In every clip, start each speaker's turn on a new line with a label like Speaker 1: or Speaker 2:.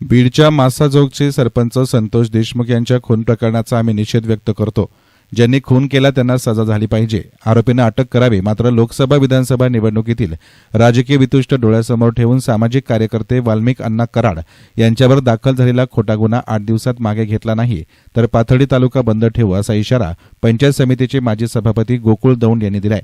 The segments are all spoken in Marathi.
Speaker 1: बीडच्या मासाजोगचे सरपंच संतोष देशमुख यांच्या खून प्रकरणाचा आम्ही निषेध व्यक्त करतो. ज्यांनी खून केला त्यांना सजा झाली पाहिजे. आरोपींना अटक करावी मात्र लोकसभा विधानसभा निवडणुकीतील राजकीय वितुष्ट डोळ्यासमोर ठेवून सामाजिक कार्यकर्ते वाल्मिक अण्णा कराड यांच्यावर दाखल झालेला खोटा गुन्हा आठ दिवसात मागे घेतला नाही तर पाथर्डी तालुका बंद ठेवू असा इशारा पंचायत समितीचे माजी सभापती गोकुळ दौंड यांनी दिलाय.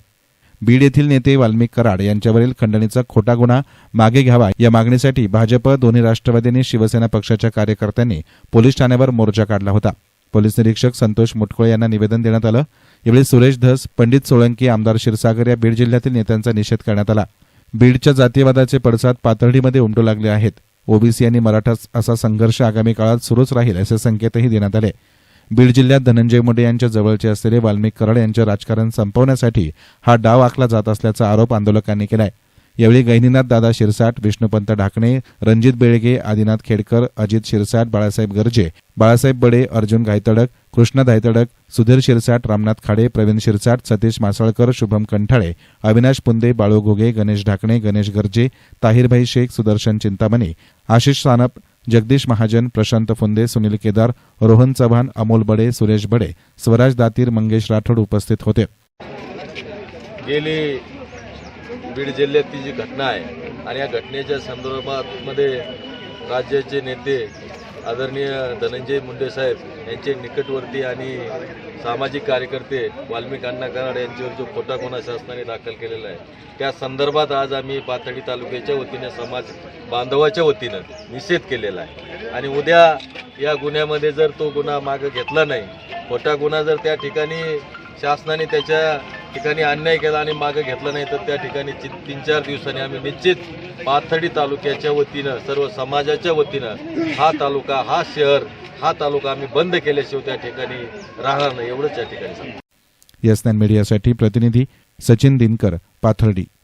Speaker 1: बीड येथील नेते वाल्मिक कराड यांच्यावरील खंडणीचा खोटा गुन्हा मागे घ्यावा या मागणीसाठी भाजप दोन्ही राष्ट्रवादी शिवसेना पक्षाच्या कार्यकर्त्यांनी पोलीस ठाण्यावर मोर्चा काढला होता. पोलीस निरीक्षक संतोष मुटकुळे यांना निवेदन देण्यात आलं. यावेळी सुरेश धस पंडित सोळंकी आमदार क्षीरसागर या बीड जिल्ह्यातील नेत्यांचा निषेध करण्यात आला. बीडच्या जातीयवादाचे पडसाद पातळीमध्ये उमटू लागले आहेत. ओबीसी आणि मराठा असा संघर्ष आगामी काळात सुरूच राहील असे संकेतही देण्यात आले. बीड जिल्ह्यात धनंजय मुंडे यांच्या जवळचे असलेले वाल्मिक कराड यांचे राजकारण संपवण्यासाठी हा डाव आखला जात असल्याचा आरोप आंदोलकांनी केलाय. यावेळी गहिनीनाथ दादा शिरसाट विष्णुपंत ढाकणे रणजित बेळगे आदिनाथ खेडकर अजित शिरसाट बाळासाहेब गर्जे बाळासाहेब बडे अर्जुन घायतडक कृष्ण धायतडक सुधीर शिरसाट रामनाथ खाडे प्रवीण शिरसाट सतीश मासाळकर शुभम कंठाळे अविनाश पुंदे बाळू घोगे गणेश ढाकणे गणेश गर्जे ताहिरभाई शेख सुदर्शन चिंतामणी आशिष सानप जगदीश महाजन प्रशांत फुंदे सुनील केदार रोहन चव्हाण अमोल बडे सुरेश बडे स्वराज दातीर मंगेश राठोड उपस्थित होते.
Speaker 2: गेली बीड जिल्ह्यातली जी घटना आहे आणि या घटनेच्या संदर्भात मध्ये राज्याचे नेते आदरणीय धनंजय मुंडे साहेब यांचे निकटवर्ती आणि सामाजिक कार्यकर्ते वाल्मिक अण्णा कराड यांच्यावर जो खोटा गुन्हा शासनाने दाखल केलेला आहे त्या संदर्भात आज आम्ही पाथडी तालुक्याच्या वतीने समाज बांधवाच्या वतीनं निषेध केलेला आहे. आणि उद्या या गुन्ह्यामध्ये जर तो गुन्हा मागं घेतला नाही खोटा गुन्हा जर त्या ठिकाणी शासनाने त्याच्या ठिकाणी अन्याय केला आणि मागं घेतला नाही तर त्या ठिकाणी तीन चार दिवसांनी आम्ही निश्चित पाथर्डी तालुक्याच्या वतीनं सर्व समाजाच्या वतीनं हा तालुका हा शहर हा तालुका आम्ही बंद केल्याशिवाय त्या ठिकाणी राहणार नाही एवढंच या ठिकाणी सांगतो.
Speaker 1: यस मीडियासाठी प्रतिनिधी सचिन दिनकर पाथर्डी.